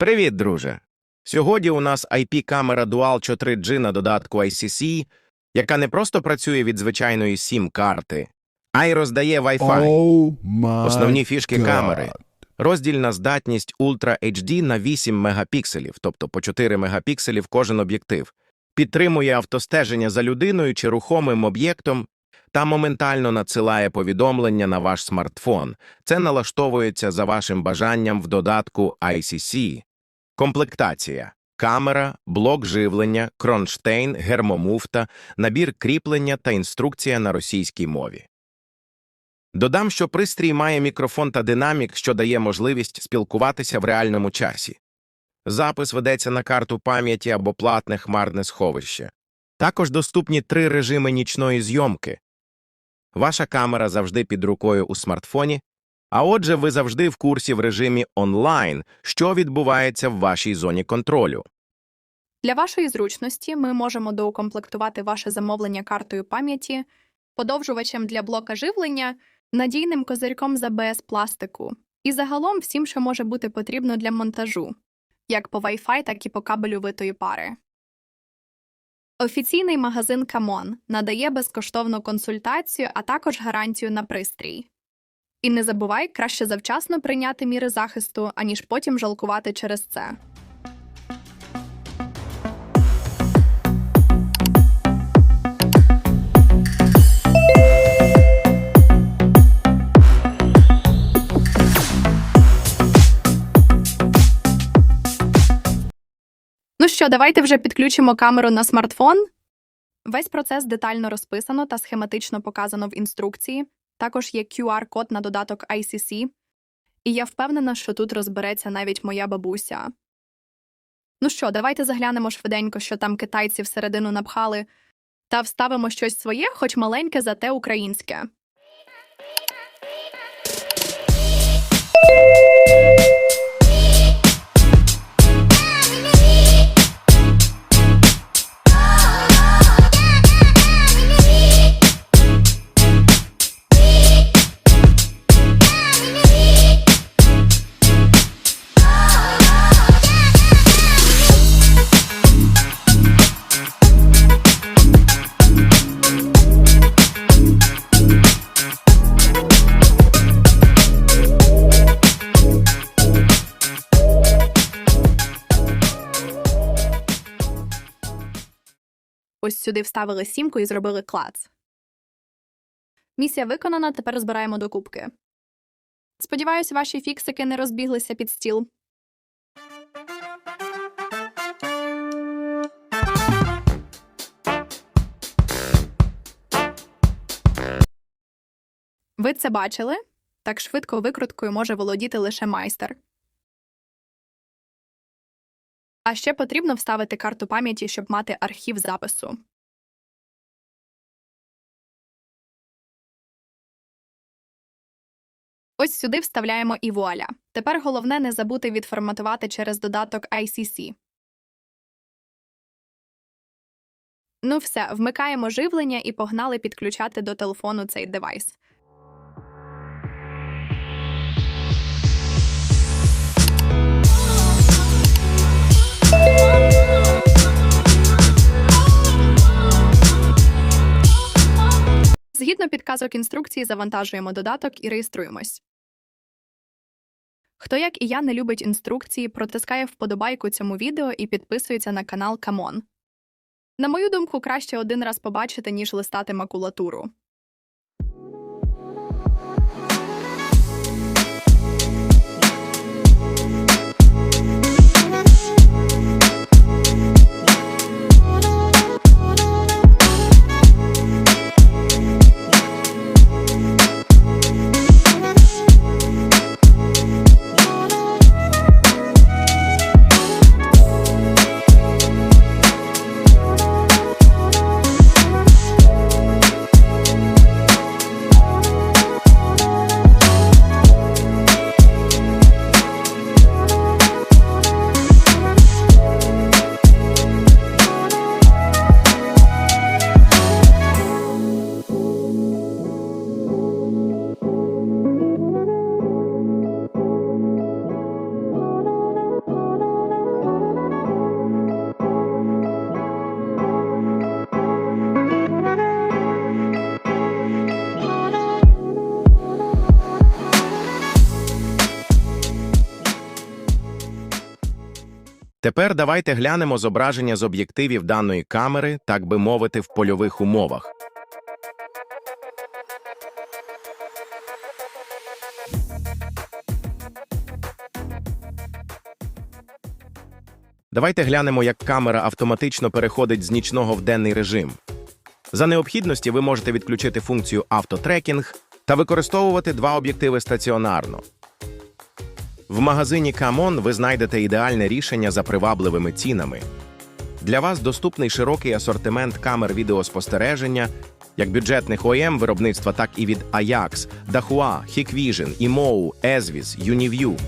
Привіт, друже! Сьогодні у нас IP-камера Dual 4G на додатку ICC, яка не просто працює від звичайної SIM-карти, а й роздає Wi-Fi. Oh Основні фішки God. камери. Роздільна здатність Ultra HD на 8 мегапікселів, тобто по 4 мегапікселів кожен об'єктив. Підтримує автостеження за людиною чи рухомим об'єктом та моментально надсилає повідомлення на ваш смартфон. Це налаштовується за вашим бажанням в додатку ICC. Комплектація. Камера, блок живлення, кронштейн, гермомуфта, набір кріплення та інструкція на російській мові. Додам, що пристрій має мікрофон та динамік, що дає можливість спілкуватися в реальному часі. Запис ведеться на карту пам'яті або платне хмарне сховище. Також доступні три режими нічної зйомки. Ваша камера завжди під рукою у смартфоні, а отже, ви завжди в курсі в режимі онлайн, що відбувається в вашій зоні контролю. Для вашої зручності ми можемо доукомплектувати ваше замовлення картою пам'яті, подовжувачем для блока живлення, надійним козирьком з АБС пластику і загалом всім, що може бути потрібно для монтажу, як по Wi-Fi, так і по кабелю витої пари. Офіційний магазин Камон надає безкоштовну консультацію, а також гарантію на пристрій. І не забувай краще завчасно прийняти міри захисту, аніж потім жалкувати через це. Ну що, давайте вже підключимо камеру на смартфон. Весь процес детально розписано та схематично показано в інструкції. Також є QR-код на додаток ICC. І я впевнена, що тут розбереться навіть моя бабуся. Ну що, давайте заглянемо швиденько, що там китайці всередину напхали, та вставимо щось своє, хоч маленьке, зате українське. Ось сюди вставили сімку і зробили клац. Місія виконана, тепер збираємо докупки. Сподіваюсь, ваші фіксики не розбіглися під стіл. Ви це бачили? Так швидко викруткою може володіти лише майстер. А ще потрібно вставити карту пам'яті, щоб мати архів запису. Ось сюди вставляємо і вуаля. Тепер головне не забути відформатувати через додаток ICC. Ну все, вмикаємо живлення і погнали підключати до телефону цей девайс. Згідно підказок інструкції, завантажуємо додаток і реєструємось. Хто, як і я, не любить інструкції, протискає вподобайку цьому відео і підписується на канал Камон. На мою думку, краще один раз побачити, ніж листати макулатуру. Тепер давайте глянемо зображення з об'єктивів даної камери, так би мовити, в польових умовах. Давайте глянемо, як камера автоматично переходить з нічного в денний режим. За необхідності ви можете відключити функцію автотрекінг та використовувати два об'єктиви стаціонарно. В магазині Камон ви знайдете ідеальне рішення за привабливими цінами. Для вас доступний широкий асортимент камер відеоспостереження, як бюджетних ОЕМ виробництва, так і від Ajax, Dahua, Hikvision, Imou, Esvis, Uniview.